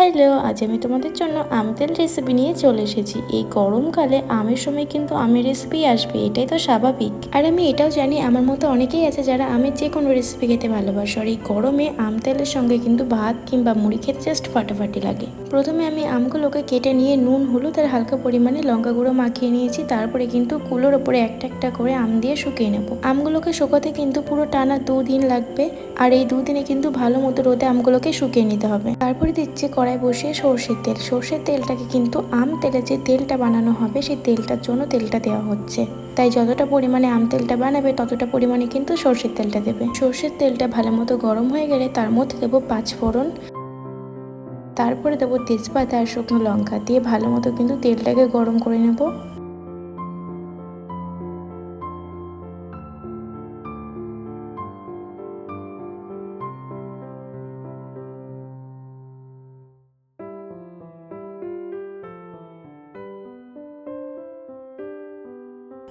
Hello, আজ আমি তোমাদের জন্য আম তেল রেসিপি নিয়ে চলে এসেছি। এই গরমকালে আমের সময় কিন্তু আমের রেসিপি আসবে, এটাই তো স্বাভাবিক। আর আমি এটাও জানি, আমার মতো অনেকেই আছে যারা আমের যে কোনো রেসিপি খেতে ভালোবাসে। আর এই গরমে আম তেলের সঙ্গে কিন্তু ভাত কিংবা মুড়ি খেতে জাস্ট ফাটাফাটি লাগে। প্রথমে আমি আমগুলোকে কেটে নিয়ে নুন, হলুদ আর হালকা পরিমাণে লঙ্কা গুঁড়ো মাখিয়ে নিয়েছি। তারপরে কিন্তু কুলোর ওপরে একটা একটা করে আম দিয়ে শুকিয়ে নেব। আমগুলোকে শুকোতে কিন্তু পুরো টানা দুদিন লাগবে। আর এই দুদিনে কিন্তু ভালো মতো রোদে আমগুলোকে শুকিয়ে নিতে হবে। তারপরে দিচ্ছি কড়াই বসিয়ে সর্ষের তেল। সর্ষের তেলটাকে কিন্তু আম তেলে যে তেলটা বানানো হবে, সেই তেলটার জন্য তেলটা দেওয়া হচ্ছে। তাই যতটা পরিমাণে আম তেলটা বানাবে, ততটা পরিমাণে কিন্তু সর্ষের তেলটা দেবে। সর্ষের তেলটা ভালো মতো গরম হয়ে গেলে তার মধ্যে দেবো পাঁচ ফোড়ন তারপরে দেবো তেজপাতা আর শুকনো লঙ্কা। দিয়ে ভালো মতো কিন্তু তেলটাকে গরম করে নেব।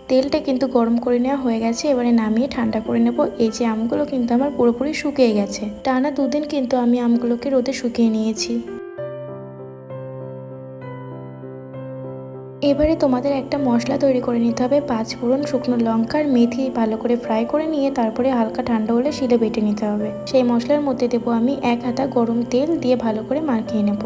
তেলটা কিন্তু গরম করে নেওয়া হয়ে গেছে, এবারে নামিয়ে ঠান্ডা করে নেব। এই যে আমগুলো কিন্তু আমার পুরোপুরি শুকিয়ে গেছে। টানা দুদিন কিন্তু আমি আমগুলোকে রোদে শুকিয়ে নিয়েছি। এবারে তোমাদের একটা মশলা তৈরি করে নিতে হবে, পাঁচ ফোড়ন শুকনো লঙ্কার মেথি ভালো করে ফ্রাই করে নিয়ে তারপরে হালকা ঠান্ডা হলে শিলে বেটে নিতে হবে। সেই মশলার মধ্যে দেবো আমি এক হাতা গরম তেল দিয়ে ভালো করে মাখিয়ে নেব।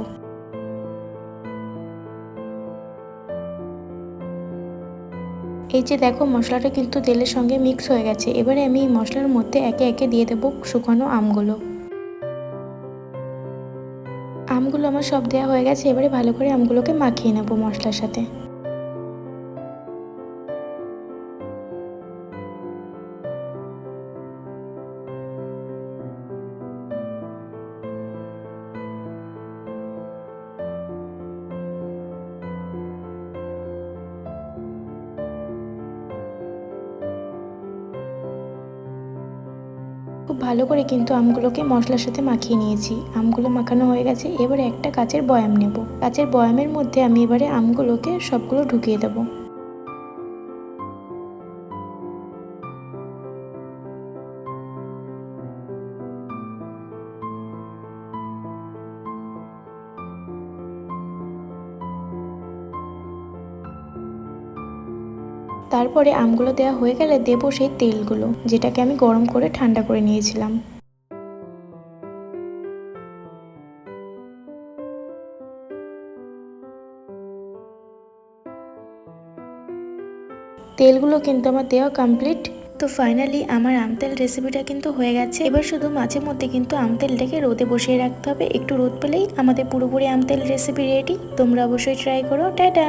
এই যে দেখো, মশলাটা কিন্তু তেলের সঙ্গে মিক্স হয়ে গেছে। এবারে আমি এই মশলার মধ্যে একে একে দিয়ে দেবো শুকানো আমগুলো। আমগুলো আমার সব দেওয়া হয়ে গেছে, এবারে ভালো করে আমগুলোকে মাখিয়ে নেব মশলার সাথে। খুব ভালো করে কিন্তু আমগুলোকে মশলার সাথে মাখিয়ে নিয়েছি। আমগুলো মাখানো হয়ে গেছে, এবারে একটা কাচের বয়াম নেব। কাচের বয়ামের মধ্যে আমি এবারে আমগুলোকে সবগুলো ঢুকিয়ে দেবো। তারপরে আমগুলো দেওয়া হয়ে গেলে দেবো সেই তেলগুলো, যেটাকে আমি গরম করে ঠান্ডা করে নিয়েছিলাম। তেলগুলো কিন্তু আমার দেওয়া কমপ্লিট তো ফাইনালি আমার আমতেল রেসিপিটা কিন্তু হয়ে গেছে। এবার শুধু মাঝে মধ্যে কিন্তু আমতেলটাকে রোদে বসিয়ে রাখতে হবে। একটু রোদ পেলেই আমাদের পুরোপুরি আমতেল রেসিপি রেডি তোমরা অবশ্যই ট্রাই করো। টাটা!